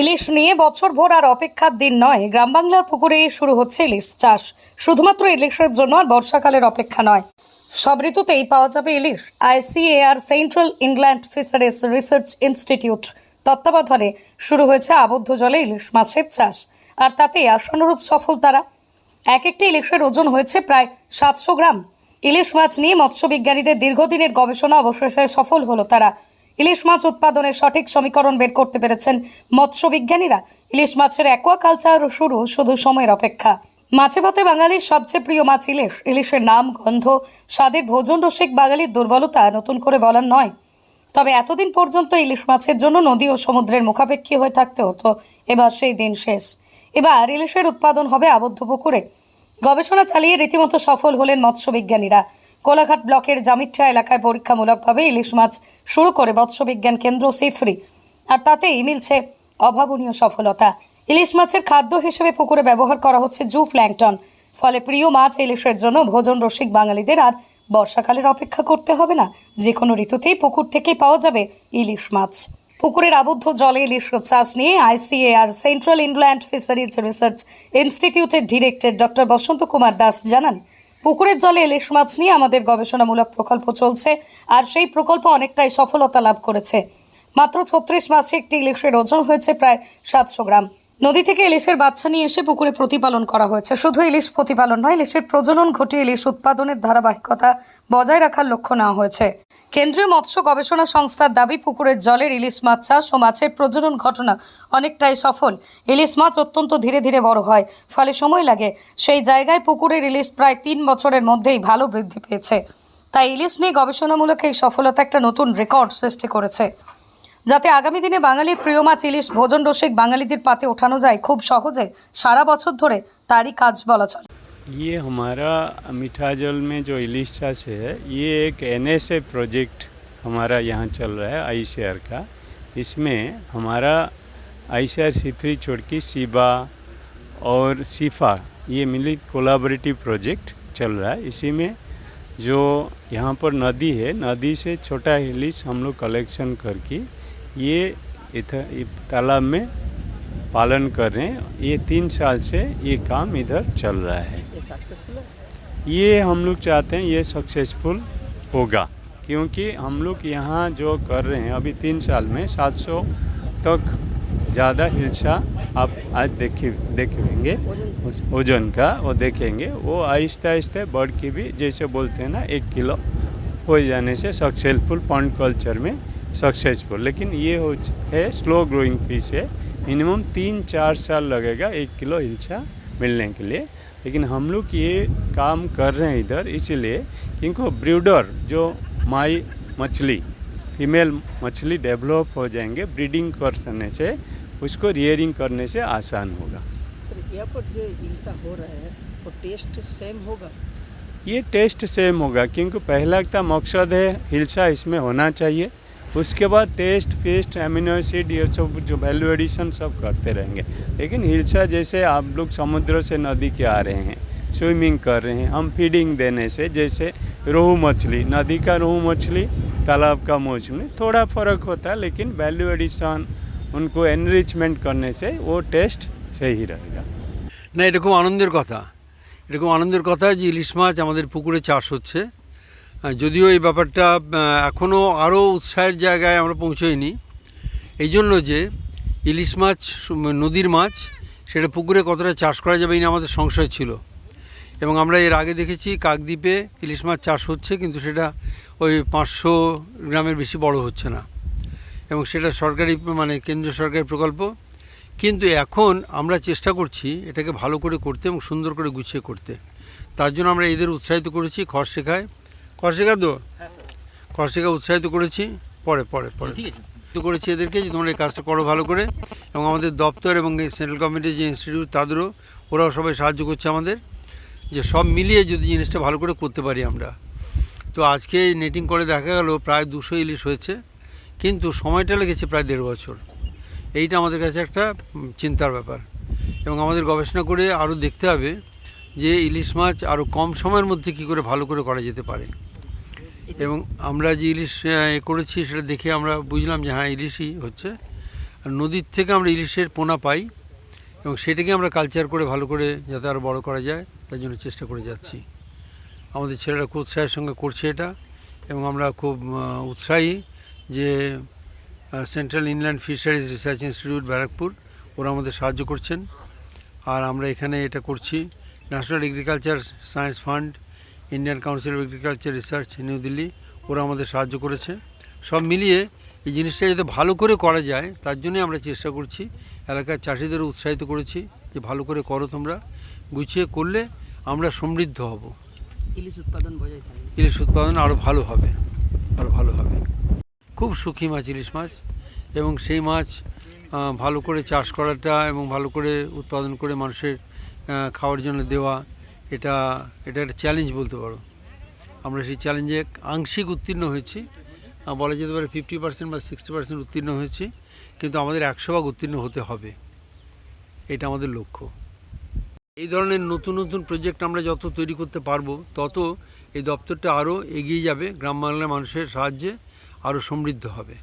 ইলিশ নিয়ে বছর ভোর আর অপেক্ষার দিন নয়। গ্রাম বাংলার পুকুরে শুরু হচ্ছে ইলিশ চাষ। শুধুমাত্র ইলিশের জন্য আর বর্ষাকালের অপেক্ষা নয়। সব ঋতুতেই পাওয়া যাবে ইলিশ। ICAR central inland fisheries research institute তত্ত্বাবধানে শুরু হয়েছে আবদ্ধ জলে ইলিশ মাছের চাষ। আর তাতে আশানুরূপ সফল তারা এক একটি ইলিশের ওজন হয়েছে প্রায় সাতশো গ্রাম। ইলিশ মাছ নিয়ে মৎস্য বিজ্ঞানীদের দীর্ঘদিনের গবেষণা অবশেষে সফল হলো তারা। ইলিশ মাছ উৎপাদনের সঠিক সমীকরণ বের করতে পেরেছেন মৎস্য বিজ্ঞানীরা। ইলিশ মাছের অ্যাকোয়াকালচার শুরু শুধু সময়ের অপেক্ষা। মাছে ভাতে বাঙালির সবচেয়ে প্রিয় মাছ ইলিশ। ইলিশের নাম, গন্ধ, স্বাদের ভোজন রসিক বাঙালির দুর্বলতা নতুন করে বলার নয়। তবে এতদিন পর্যন্ত ইলিশ মাছের জন্য নদী ও সমুদ্রের মুখাপেক্ষী হয়ে থাকতে হতো। এবার সেই দিন শেষ। এবার ইলিশের উৎপাদন হবে আবদ্ধ পুকুরে। গবেষণা চালিয়ে রীতিমতো সফল হলেন মৎস্যবিজ্ঞানীরা কোলাঘাট ব্লকের জামিঠা এলাকায় পরীক্ষামূলকভাবে ইলিশ মাছ শুরু করে মৎস্যবিজ্ঞান কেন্দ্র সিফরি। আর তাতেই মিলছে অভাবনীয় সফলতা। ইলিশ মাছের খাদ্য হিসেবে পুকুরে ব্যবহার করা হচ্ছে জু প্ল্যাংটন। ফলে প্রিয় মাছ ইলিশের জন্য ভোজন রসিক বাঙালিদের আর বর্ষাকালের অপেক্ষা করতে হবে না। যে কোনো ঋতুতেই পুকুর থেকেই পাওয়া যাবে ইলিশ মাছ। পুকুরের আবদ্ধ জলে ইলিশ চাষ নিয়ে ICAR, central inland fisheries research ইনস্টিটিউটের ডিরেক্টর ডক্টর বসন্ত কুমার দাস জানান পুকুরের জলে ইলিশ মাছ নিয়ে আমাদের গবেষণামূলক প্রকল্প চলছে, আর সেই প্রকল্প অনেকটাই সফলতা লাভ করেছে। মাত্র ছত্রিশ মাসে একটি ইলিশের ওজন হয়েছে প্রায় সাতশো গ্রাম। নদী থেকে ইলিশের বাচ্চা নিয়ে এসে পুকুরে প্রতিপালন করা হয়েছে। শুধু ইলিশ প্রতিপালন নয়, ইলিশের প্রজনন ঘটিয়ে ইলিশ উৎপাদনের ধারাবাহিকতা বজায় রাখার লক্ষ্য নেওয়া হয়েছে। কেন্দ্রীয় মৎস্য গবেষণা সংস্থার দাবি, পুকুরের জলের ইলিশ মাছ চাষ ও মাছের প্রজনন ঘটনা অনেকটাই সফল। ইলিশ মাছ অত্যন্ত ধীরে ধীরে বড় হয়, ফলে সময় লাগে। সেই জায়গায় পুকুরের ইলিশ প্রায় তিন বছরের মধ্যেই ভালো বৃদ্ধি পেয়েছে। তাই ইলিশ নিয়ে গবেষণামূলক এই সফলতা একটা নতুন রেকর্ড সৃষ্টি করেছে। যাতে আগামী দিনে বাঙালির প্রিয় মাছ ইলিশ ভোজন রসিক বাঙালিদের পাতে ওঠানো যায়, খুব সহজে সারা বছর ধরে তারই কাজ বলা চলে। ये हमारा मीठा जल में जो इलिश चाष है, ये एक एनएसए प्रोजेक्ट हमारा यहाँ चल रहा है आईसीआर का। इसमें हमारा आई सिफरी छोड़की शिबा और शिफा ये मिली कोलाबरेटिव प्रोजेक्ट चल रहा है। इसी में जो यहाँ पर नदी है, नदी से छोटा इलिश हम लोग कलेक्शन करके ये तालाब में पालन कर रहे हैं। ये तीन साल से ये काम इधर चल रहा है। ये हम लोग चाहते हैं ये सक्सेसफुल होगा, क्योंकि हम लोग यहाँ जो कर रहे हैं, अभी तीन साल में 700 तक ज़्यादा हिलसा आप आज देखे, देखेंगे, ओजन का, वो देखेंगे, वो आहिस्ता आहिस्ते बढ़ के भी, जैसे बोलते हैं ना, एक किलो हो जाने से सक्सेसफुल पॉन्ड कल्चर में सक्सेसफुल लेकिन ये हो, है स्लो ग्रोइंग फ़िश है मिनिमम तीन चार साल लगेगा एक किलो हिलसा मिलने के लिए। लेकिन हम लोग ये काम कर रहे हैं इधर इसीलिए क्योंकि ब्रीडर जो माई मछली फीमेल मछली डेवलप हो जाएँगे ब्रीडिंग करने से उसको रियरिंग करने से आसान होगा। सर यहाँ पर जो हिंसा हो रहा है वो टेस्ट सेम होगा? ये टेस्ट सेम होगा क्योंकि पहला का मकसद है हिलसा इसमें होना चाहिए। उसके बाद टेस्ट पेस्ट एमिनो एसिड ये सब जो वैल्यू एडिशन सब करते रहेंगे लेकिन हिलसा जैसे आप लोग समुद्र से नदी के आ रहे हैं स्विमिंग कर रहे हैं हम फीडिंग देने से जैसे रोहू मछली नदी का रोहू मछली तालाब का मछली थोड़ा फ़र्क होता है लेकिन वैल्यू एडिशन उनको एनरिचमेंट करने से वो टेस्ट सही रहेगा না এটা খুব আনন্দের কথা এটা খুব আনন্দের কথা যে ইলিশ মাছ আমাদের পুকুরে চাষ হচ্ছে আহ, যদিও এই ব্যাপারটা এখনও আরও উৎসাহের জায়গায় আমরা পৌঁছোইনি। এই জন্য যে ইলিশ মাছ নদীর মাছ, সেটা পুকুরে কতটা চাষ করা যাবে এই আমাদের সংশয় ছিল। এবং আমরা এর আগে দেখেছি কাকদ্বীপে ইলিশ মাছ চাষ হচ্ছে, কিন্তু সেটা ওই পাঁচশো গ্রামের বেশি বড় হচ্ছে না। এবং সেটা সরকারি মানে কেন্দ্রীয় সরকারি প্রকল্প। কিন্তু এখন আমরা চেষ্টা করছি এটাকে ভালো করে করতে এবং সুন্দর করে গুছিয়ে করতে। তার জন্য আমরা এদের উৎসাহিত করেছি খড় শেখায়। শেখা তো? খড় শেখা উৎসাহিত করেছি। পরে পরে পরে। উৎসাহিত করেছি এদেরকে যে তোমরা এই কাজটা করো ভালো করে। এবং আমাদের দপ্তর এবং সেন্ট্রাল গভর্নমেন্টের যে ইনস্টিটিউট তাদেরও ওরাও সবাই সাহায্য করছে আমাদের। যে সব মিলিয়ে যদি জিনিসটা ভালো করে করতে পারি আমরা। তো আজকে এই নেটিং করে দেখা গেল প্রায় দুশো ইলিশ হয়েছে। কিন্তু সময়টা লেগেছে প্রায় দেড় বছর। এইটা আমাদের কাছে একটা চিন্তার ব্যাপার। এবং আমাদের গবেষণা করে আরও দেখতে হবে যে ইলিশ মাছ আরও কম সময়ের মধ্যে কী করে ভালো করে করা যেতে পারে। এবং আমরা যে ইলিশ করেছি সেটা দেখে আমরা বুঝলাম যে হ্যাঁ ইলিশই হচ্ছে। আর নদীর থেকে আমরা ইলিশের পোনা পাই এবং সেটাকে আমরা কালচার করে ভালো করে যাতে আরও বড় করা যায়, তার জন্য চেষ্টা করে যাচ্ছি। আমাদের ছেলেরা খুব উৎসাহের সঙ্গে করছে এটা এবং আমরা খুব উৎসাহী যে central inland fisheries research institute Barrackpore, ওরা আমাদের সাহায্য করছেন। আর আমরা এখানে এটা করছি। National agriculture science fund Indian council of agriculture research new Delhi ওরা আমাদের সাহায্য করেছে। সব মিলিয়ে এই জিনিসটা যাতে ভালো করে করা যায় তার জন্যই আমরা চেষ্টা করছি। এলাকার চাষিদেরও উৎসাহিত করেছি যে ভালো করে করো তোমরা। গুছিয়ে করলে আমরা সমৃদ্ধ হব। ইলিশ উৎপাদন বজায় ইলিশ উৎপাদন আরও ভালো হবে আরও ভালো হবে। খুব সুখী মাছ ইলিশ মাছ এবং সেই মাছ ভালো করে চাষ করাটা এবং ভালো করে উৎপাদন করে মানুষের খাওয়ার জন্য দেওয়া এটা এটা একটা চ্যালেঞ্জ বলতে পারো। আমরা সেই চ্যালেঞ্জে আংশিক উত্তীর্ণ হয়েছি। বলা যেতে পারে ফিফটি পার্সেন্ট বা সিক্সটি পার্সেন্ট উত্তীর্ণ হয়েছি। কিন্তু আমাদের একশো ভাগ উত্তীর্ণ হতে হবে। এটা আমাদের লক্ষ্য। এই ধরনের নতুন নতুন প্রজেক্ট আমরা যত তৈরি করতে পারব, তত এই দপ্তরটা আরও এগিয়ে যাবে। গ্রাম বাংলার মানুষের সাহায্যে আরও সমৃদ্ধ হবে।